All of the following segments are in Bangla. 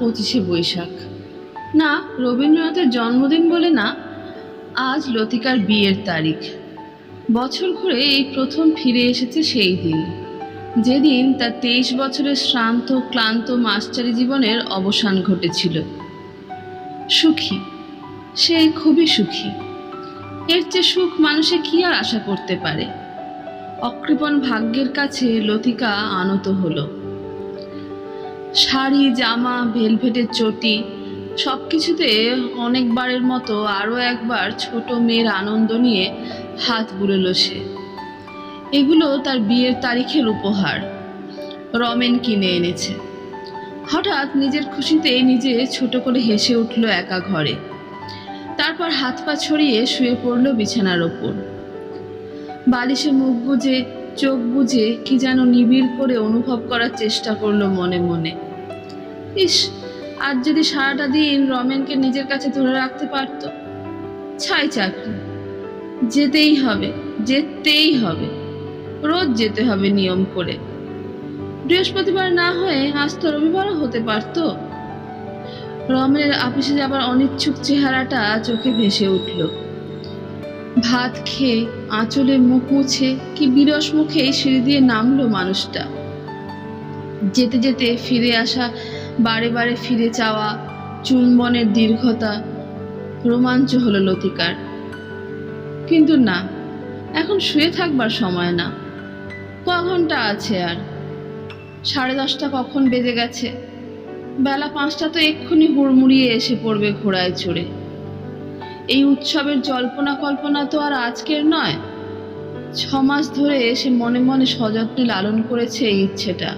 পঁচিশে বৈশাখ। না, রবীন্দ্রনাথের জন্মদিন বলে না, আজ লতিকার বিয়ের তারিখ। বছর ঘুরে এই প্রথম ফিরে এসেছে সেই দিন। যেদিন তার তেইশ বছরের শ্রান্ত, ক্লান্ত মাস্টারি জীবনের অবসান ঘটেছিল। সুখী। সে খুবই সুখী। এর চেয়ে সুখ মানুষে কি আর আশা করতে পারে? অকৃপণ ভাগ্যের কাছে লতিকা আনত হলো। শাড়ি, জামা, ভেলভেটের চটি সব কিছুতে অনেকবারের মতো আরও একবার ছোট মেয়ের আনন্দ নিয়ে হাত বুড়োলো সে। এগুলো তার বিয়ের তারিখের উপহার। রমেন কিনে এনেছে। হঠাৎ নিজের খুশিতে নিজে ছোট করে হেসে উঠল একা ঘরে। তারপর হাত পা ছড়িয়ে শুয়ে পড়ল বিছানার ওপর। বালিশে মুখ বুজে, চোখ বুজে কি যেন নিবিড় করে অনুভব করার চেষ্টা করল মনে মনে। ইস, আজ যদি সারাটা দিন রমেনকে নিজের কাছে ধরে রাখতে পারত, ছাই চাকরি। যেতেই হবে যেতেই হবে। রোজ যেতে হবে নিয়ম করে। বৃহস্পতিবার না হয়ে আজ তো রবিবারও হতে পারতো। রমেনের আপিসে যাবার অনিচ্ছুক চেহারাটা চোখে ভেসে উঠল। ভাত খেয়ে, আঁচলে মুখ মুছে কি বিরস মুখে সিঁড়ি দিয়ে নামলো মানুষটা। যেতে যেতে ফিরে আসা বারে বারে ফিরে চাওয়া চুম্বনের দীর্ঘতা রোমাঞ্চ হলো লতিকার। কিন্তু না, এখন শুয়ে থাকবার সময় না। ক ঘণ্টা আছে আর? সাড়ে দশটা কখন বেজে গেছে? বেলা পাঁচটা তো এক্ষুনি হুড়মুড়িয়ে এসে পড়বে ঘোড়ায় চড়ে। এই উৎসবের জল্পনা কল্পনা তো আর আজকের নয়। ছ মাস ধরে এসে মনে মনে সযত্নে লালন করেছে এই ইচ্ছেটা।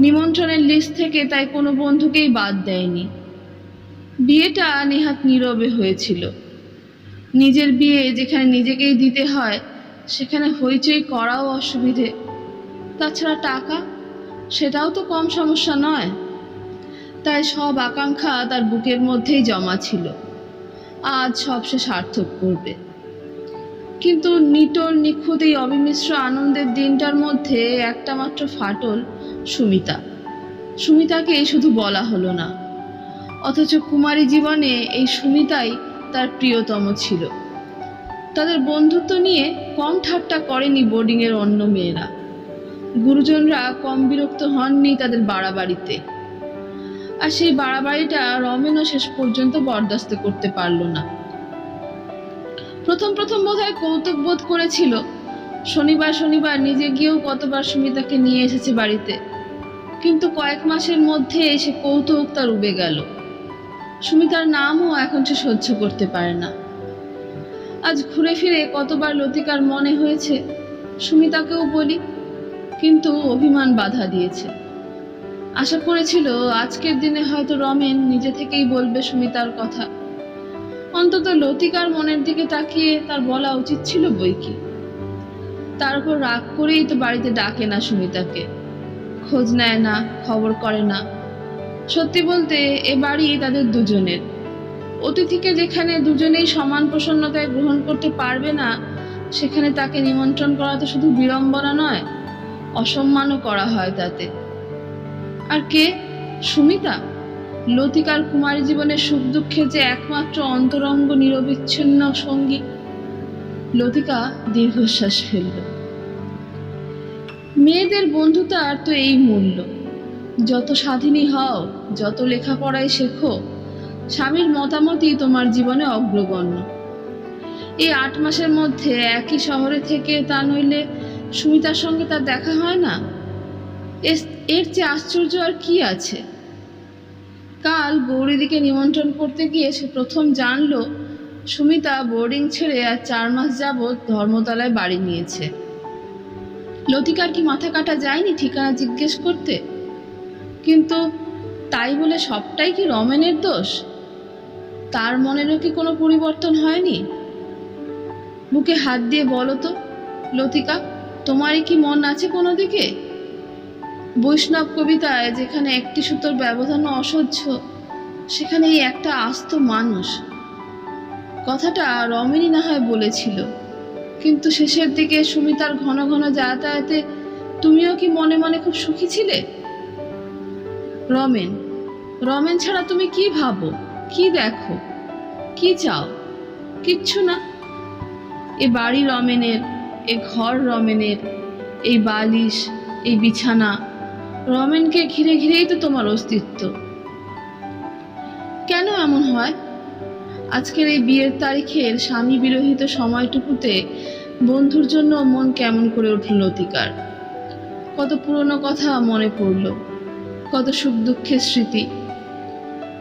নিমন্ত্রণের লিস্ট থেকে তাই কোনো বন্ধুকেই বাদ দেয়নি। বিয়েটা নেহাত নীরবে হয়েছিল। নিজের বিয়ে যেখানে নিজেকেই দিতে হয়, সেখানে হইচই করাও অসুবিধে। তাছাড়া টাকা? সেটাও তো কম সমস্যা নয়। তাই সব আকাঙ্ক্ষা তার বুকের মধ্যেই জমা ছিল। আজ সব সে সার্থক করবে। কিন্তু নিটোর নিখুঁত এই অবিমিশ্র আনন্দের দিনটার মধ্যে একটা মাত্র ফাটল সুমিতা। সুমিতাকে শুধু বলা হলো না। অথচ কুমারী জীবনে এই সুমিতাই তার প্রিয়তম ছিল। তাদের বন্ধুত্ব নিয়ে কম ঠাট্টা করেনি বোর্ডিংয়ের অন্য মেয়েরা। গুরুজনরা কম বিরক্ত হননি তাদের বাড়াবাড়িতে। আর সেই বাড়াবাড়িটা রমেনও শেষ পর্যন্ত বরদাস্ত করতে পারল না। প্রথম প্রথম বোধহয় কৌতুক বোধ করেছিল, শনিবার শনিবার নিজে গিয়েও কতবার সুমিতাকে নিয়ে এসেছে বাড়িতে। কিন্তু কয়েক মাসের মধ্যে সে কৌতুক তার উবে গেল। সুমিতার নামও এখন সে সহ্য করতে পারে না। আজ ঘুরে ফিরে কতবার লতিকার মনে হয়েছে, সুমিতাকেও বলি, কিন্তু অভিমান বাধা দিয়েছে। আশা করেছিল আজকের দিনে হয়তো রমেন নিজে থেকেই বলবে সুমিতার কথা। অন্তত লতিকার মনের দিকে তাকিয়ে তার বলা উচিত ছিল বই কি। তার উপর রাগ করেই তো বাড়িতে ডাকে না সুমিতাকে। খোঁজ নেয় না, খবর করে না। সত্যি বলতে, এ বাড়ি তাদের দুজনের। অতিথিকে যেখানে দুজনেই সমান প্রসন্নতায় গ্রহণ করতে পারবে না, সেখানে তাকে নিমন্ত্রণ করা তো শুধু বিড়ম্বনা নয়, অসম্মানও করা হয় তাতে। আর কে? সুমিতা? লতিকার কুমারী জীবনের সুখ দুঃখের যে একমাত্র অন্তরঙ্গ নিরবিচ্ছিন্ন সঙ্গী। লতিকা দীর্ঘশ্বাস ফেলল। মেয়েদের বন্ধুতার তো এই মূল্য। যত স্বাধীনই হও, যত লেখাপড়ায় শেখো, স্বামীর মতামতই তোমার জীবনে অগ্রগণ্য। এই আট মাসের মধ্যে একই শহরে থেকে তা নইলে সুমিতার সঙ্গে তার দেখা হয় না? এর চেয়ে আশ্চর্য আর কি আছে? কাল গৌরীদিকে নিমন্ত্রণ করতে গিয়ে সে প্রথম জানলো, সুমিতা বোর্ডিং ছেড়ে আর চার মাস যাবৎ ধর্মতলায় বাড়ি নিয়েছে। লতিকার কি মাথা কাটা যায়নি ঠিকানা জিজ্ঞেস করতে? কিন্তু তাই বলে সবটাই কি রমেনের দোষ? তার মনেরও কি কোনো পরিবর্তন হয়নি? বুকে হাত দিয়ে বলো তো, লতিকা, তোমারই কি মন আছে কোনো দিকে? বৈষ্ণব কবিতায় যেখানে একটি সুতোর ব্যবধান অসহ্য, সেখানে এই একটা আস্ত মানুষ। কথাটা রমেনই না হয় বলেছিল। কিন্তু শেষের দিকে সুমিতার ঘন ঘন যাতায়াতে তুমিও কি মনে মনে খুব সুখী ছিলে? রমেন রমেন ছাড়া তুমি কি ভাবো? কি দেখো? কি চাও? কিচ্ছু না। এ বাড়ি রমেনের, এ ঘর রমেনের, এই বালিশ, এই বিছানা, রমেনকে ঘিরে ঘিরেই তো তোমার অস্তিত্ব। কেন এমন হয়? আজকের এই বিয়ের তারিখের স্বামী বিরহিত সময়টুকুতে বন্ধুর জন্য মন কেমন করে উঠল লতিকার কত পুরনো কথা মনে পড়ল, কত সুখ দুঃখের স্মৃতি।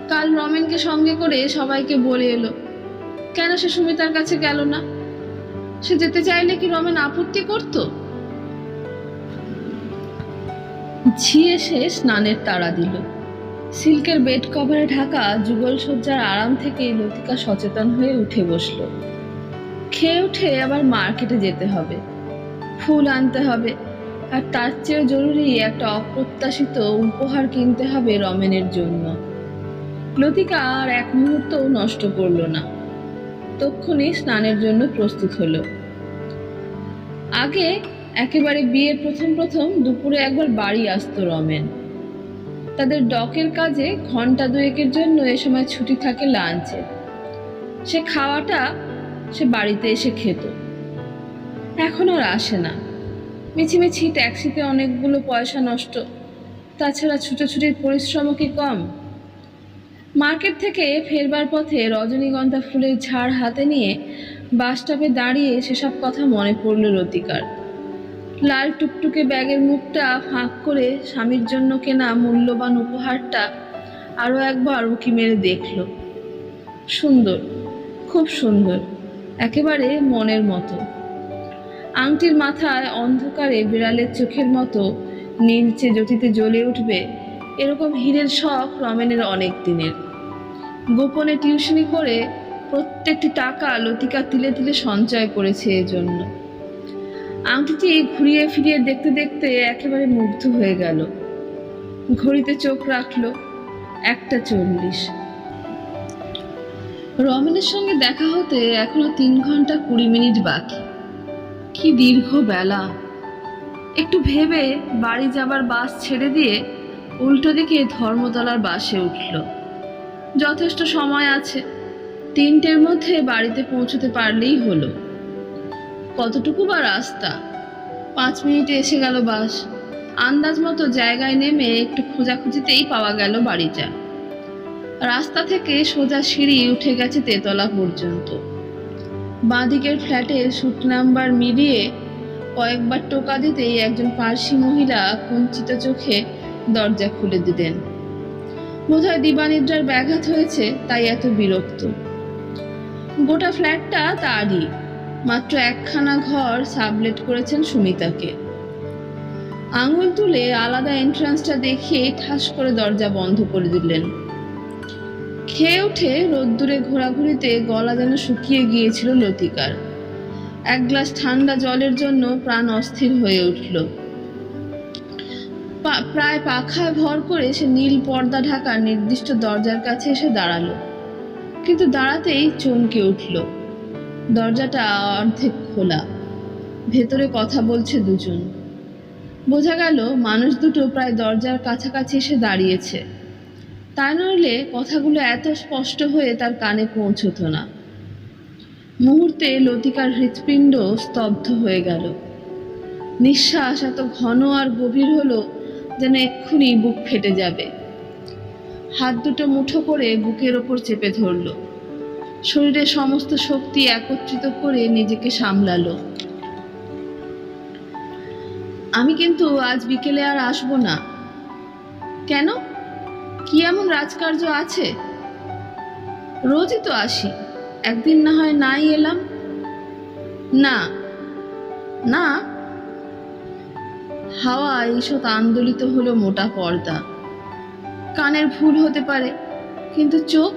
কাল রমেনকে সঙ্গে করে সবাইকে বলে এলো, কেন সে সুমিতার কাছে গেল না? সে যেতে চাইলে কি রমেন আপত্তি করত? ঝিয়ে এসে স্নানের তাড়া দিল। সিল্কের বেড কভারে ঢাকা যুগল সজ্জার আরাম থেকে লতিকা সচেতন হয়ে উঠে বসল। খেয়ে উঠে আবার মার্কেটে যেতে হবে। ফুল আনতে হবে। আর তার চেয়েও জরুরি একটা অপ্রত্যাশিত উপহার কিনতে হবে রমেনের জন্য। লতিকা আর এক মুহূর্তও নষ্ট করল না। তক্ষুনি স্নানের জন্য প্রস্তুত হলো। আগে একেবারে বিয়ের প্রথম প্রথম দুপুরে একবার বাড়ি আসতো রমেন। তাদের ডকের কাজে ঘণ্টা দুয়েকের জন্য এ সময় ছুটি থাকে লাঞ্চে। সে খাওয়াটা সে বাড়িতে এসে খেত। এখন আর আসে না। মিছিমিছি ট্যাক্সিতে অনেকগুলো পয়সা নষ্ট। তাছাড়া ছুটোছুটির পরিশ্রমও কি কম? মার্কেট থেকে ফেরবার পথে রজনীগন্ধা ফুলের ঝাড় হাতে নিয়ে বাস স্টপে দাঁড়িয়ে সেসব কথা মনে পড়ল রতিকার। লাল টুকটুকে ব্যাগের মুখটা ফাঁক করে স্বামীর জন্য কেনা মূল্যবান উপহারটা আরও একবার উকি মেরে দেখল। সুন্দর, খুব সুন্দর, একেবারে মনের মতো। আংটির মাথায় অন্ধকারে বিড়ালের চোখের মতো নীলচে জ্যোতিতে জ্বলে উঠবে এরকম হীরের শখ রমেনের অনেক দিনের। গোপনে টিউশনি করে প্রত্যেকটি টাকা লতিকা তিলে তিলে সঞ্চয় করেছে এজন্য। আংটিটি ঘুরিয়ে ফিরিয়ে দেখতে দেখতে একেবারে মুগ্ধ হয়ে গেল। ঘড়িতে চোখ রাখল একটা চল্লিশ। রমেনের সঙ্গে দেখা হতে এখনও তিন ঘণ্টা কুড়ি মিনিট বাকি। কি দীর্ঘ বেলা। একটু ভেবে বাড়ি যাবার বাস ছেড়ে দিয়ে উল্টো দিকে ধর্মতলার বাসে উঠল। যথেষ্ট সময় আছে। তিনটের মধ্যে বাড়িতে পৌঁছতে পারলেই হলো। কতটুকু বা রাস্তা? পাঁচ মিনিটে এসে গেল বাস। আন্দাজ মতো জায়গায় নেমে একটু খোঁজাখুঁজিতেই পাওয়া গেল বাড়িটা। রাস্তা থেকে সোজা সিঁড়ি উঠে গেছে তেতলা পর্যন্ত। বাঁদিকের ফ্ল্যাটের সুট নাম্বার মিলিয়ে কয়েকবার টোকা দিতেই একজন পার্সি মহিলা কুঞ্চিত চোখে দরজা খুলে দিলেন। বোধহয় দিবানিদ্রার ব্যাঘাত হয়েছে, তাই এত বিরক্ত। গোটা ফ্ল্যাটটা তারই। মাত্র একখানা ঘর সাবলেট করেছেন সুমিতাকে। আঙুল তুলে আলাদা এন্ট্রান্সটা দেখিয়ে ঠাস করে দরজা বন্ধ করে দিলেন। খেয়ে উঠে রোদ্দুরে ঘোরাঘুরিতে গলা যেন শুকিয়ে গিয়েছিল লতিকার। এক গ্লাস ঠান্ডা জলের জন্য প্রাণ অস্থির হয়ে উঠল। প্রায় পাখায় ভর করে সে নীল পর্দা ঢাকা নির্দিষ্ট দরজার কাছে এসে দাঁড়াল। কিন্তু দাঁড়াতেই চমকে উঠল। দরজাটা অর্ধেক খোলা। ভেতরে কথা বলছে দুজন। বোঝা গেল মানুষ দুটো প্রায় দরজার কাছাকাছি এসে দাঁড়িয়েছে। তা নইলে কথাগুলো এত স্পষ্ট হয়ে তার কানে পৌঁছতো না। মুহূর্তে লতিকার হৃৎপিণ্ড স্তব্ধ হয়ে গেল। নিঃশ্বাস এত ঘন আর গভীর হলো যেন এক্ষুনি বুক ফেটে যাবে। হাত দুটো মুঠো করে বুকের ওপর চেপে ধরলো। শরীরের সমস্ত শক্তি একত্রিত করে নিজেকে সামলালো। আমি কিন্তু আজ বিকেলে আর আসব না। কেন? কি এমন রাজকার্য আছে? রোজই তো আসি। একদিন না হয় নাই এলাম। না না। হাওয়া ঈষৎ আন্দোলিত হলো মোটা পর্দা। কানের ভুল হতে পারে, কিন্তু চোখ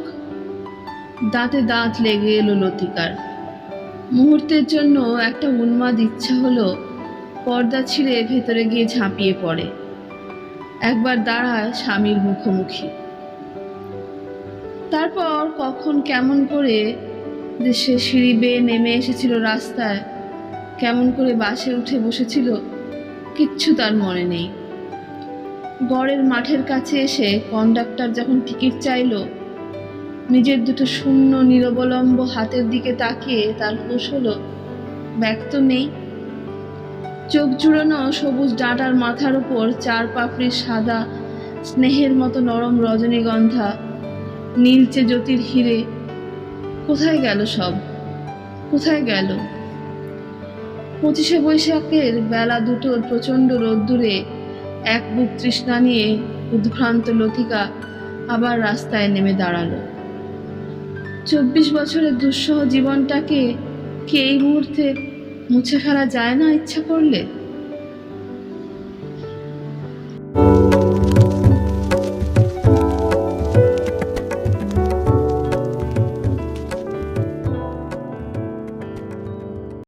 দাঁতে দাঁত লেগে এলো লতিকার। মুহূর্তের জন্য একটা উন্মাদ ইচ্ছা হলো পর্দা ছিঁড়ে ভেতরে গিয়ে ঝাঁপিয়ে পড়ে। একবার দাঁড়ায় স্বামীর মুখোমুখি। তারপর কখন কেমন করে যে সে সিঁড়ি বেয়ে নেমে এসেছিল রাস্তায়, কেমন করে বাসে উঠে বসেছিল, কিচ্ছু তার মনে নেই। গড়ের মাঠের কাছে এসে কন্ডাক্টর যখন টিকিট চাইলো নিজের দুটো শূন্য নিরবলম্ব হাতের দিকে তাকিয়ে তার হুঁশ হলো, ব্যাগ তো নেই। চোখ জুড়ানো সবুজ ডাঁটার মাথার ওপর চার পাপড়ির সাদা, স্নেহের মতো নরম রজনীগন্ধা, নীলচে জ্যোতির হিরে। কোথায় গেল সব? কোথায় গেল? পঁচিশে বৈশাখের বেলা দুটোর প্রচণ্ড রোদ্দুরে এক বুক তৃষ্ণা নিয়ে উদ্ভ্রান্ত লতিকা আবার রাস্তায় নেমে দাঁড়াল। চব্বিশ বছরের দুঃসহ জীবনটাকে কি এই মুহূর্তে মুছে ফেলা যায় না ইচ্ছা করলে?